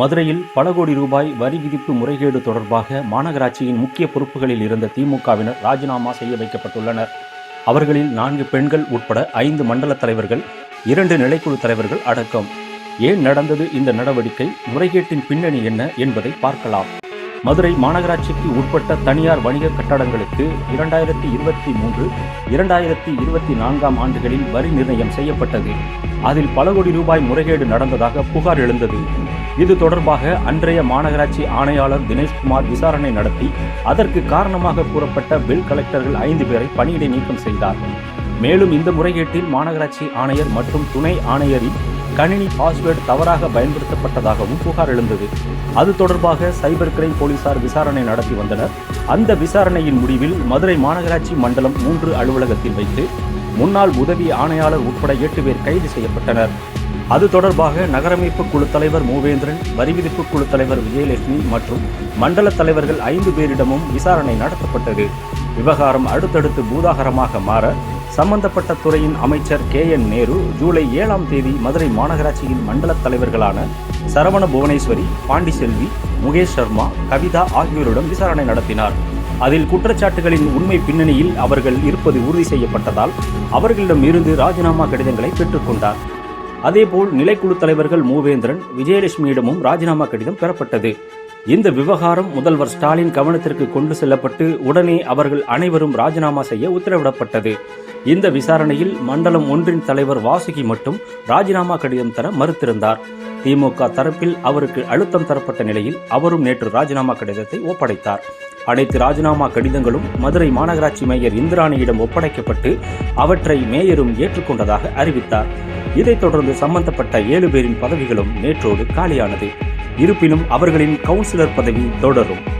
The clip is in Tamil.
மதுரையில் பல கோடி ரூபாய் வரி விதிப்பு முறைகேடு தொடர்பாக மாநகராட்சியின் முக்கிய பொறுப்புகளில் இருந்த திமுகவினர் ராஜினாமா செய்ய வைக்கப்பட்டுள்ளனர். அவர்களில் நான்கு பெண்கள் உட்பட ஐந்து மண்டல தலைவர்கள் இரண்டு நிலைக்குழு தலைவர்கள் அடக்கம். ஏன் நடந்தது இந்த நடவடிக்கை முறைகேட்டின் பின்னணி என்ன என்பதை பார்க்கலாம். மதுரை மாநகராட்சிக்கு உட்பட்ட தனியார் வணிக கட்டடங்களுக்கு இரண்டாயிரத்தி இருபத்தி மூன்று இரண்டாயிரத்தி இருபத்தி நான்காம் ஆண்டுகளில் வரி நிர்ணயம் செய்யப்பட்டது. அதில் பல கோடி ரூபாய் முறைகேடு நடந்ததாக புகார் எழுந்தது. இது தொடர்பாக அன்றைய மாநகராட்சி ஆணையாளர் தினேஷ்குமார் விசாரணை நடத்தி அதற்கு காரணமாக கூறப்பட்ட பில் கலெக்டர்கள் ஐந்து பேரை பணியிடை நீக்கம் செய்தார். மேலும் இந்த முறைகேட்டில் மாநகராட்சி ஆணையர் மற்றும் துணை ஆணையரின் கணினி பாஸ்வேர்டு தவறாக பயன்படுத்தப்பட்டதாகவும் புகார் எழுந்தது. அது தொடர்பாக சைபர் கிரைம் போலீசார் விசாரணை நடத்தி வந்தனர். அந்த விசாரணையின் முடிவில் மதுரை மாநகராட்சி மண்டலம் மூன்று அலுவலகத்தில் வைத்து முன்னாள் உதவி ஆணையாளர் உட்பட எட்டு பேர் கைது செய்யப்பட்டனர். அது தொடர்பாக நகரமைப்பு குழு தலைவர் மூவேந்திரன் வரி விதிப்பு குழு தலைவர் விஜயலட்சுமி மற்றும் மண்டல தலைவர்கள் ஐந்து பேரிடமும் விசாரணை நடத்தப்பட்டது. விவகாரம் அடுத்தடுத்து பூதாகரமாக மாற சம்பந்தப்பட்ட துறையின் அமைச்சர் கே என் நேரு ஜூலை ஏழாம் தேதி மதுரை மாநகராட்சியின் மண்டல தலைவர்களான சரவண புவனேஸ்வரி பாண்டிச்செல்வி முகேஷ் சர்மா கவிதா ஆகியோரிடம் விசாரணை நடத்தினார். அதில் குற்றச்சாட்டுகளின் உண்மை பின்னணியில் அவர்கள் இருப்பது உறுதி செய்யப்பட்டதால் அவர்களிடம் இருந்து ராஜினாமா கடிதங்களை பெற்றுக்கொண்டார் அதேபோல் நிலைக்குழு தலைவர்கள் மூவேந்திரன் விஜயலட்சுமியிடமும் ராஜினாமா கடிதம் பெறப்பட்டது. இந்த விவகாரம் முதல்வர் ஸ்டாலின் கவனத்திற்கு கொண்டு செல்லப்பட்டு உடனே அவர்கள் அனைவரும் ராஜினாமா செய்ய உத்தரவிடப்பட்டது. இந்த விசாரணையில் மண்டலம் ஒன்றின் தலைவர் வாசுகி மட்டும் ராஜினாமா கடிதம் தர மறுத்திருந்தார். திமுக தரப்பில் அவருக்கு அழுத்தம் தரப்பட்ட நிலையில் அவரும் நேற்று ராஜினாமா கடிதத்தை ஒப்படைத்தார். அனைத்து ராஜினாமா கடிதங்களும் மதுரை மாநகராட்சி மேயர் இந்திராணியிடம் ஒப்படைக்கப்பட்டு அவற்றை மேயரும் ஏற்றுக்கொண்டதாக அறிவித்தார். இதைத் தொடர்ந்து சம்பந்தப்பட்ட ஏழு பேரின் பதவிகளும் நேற்றோடு காலியானது. இருப்பினும் அவர்களின் கவுன்சிலர் பதவி தொடரும்.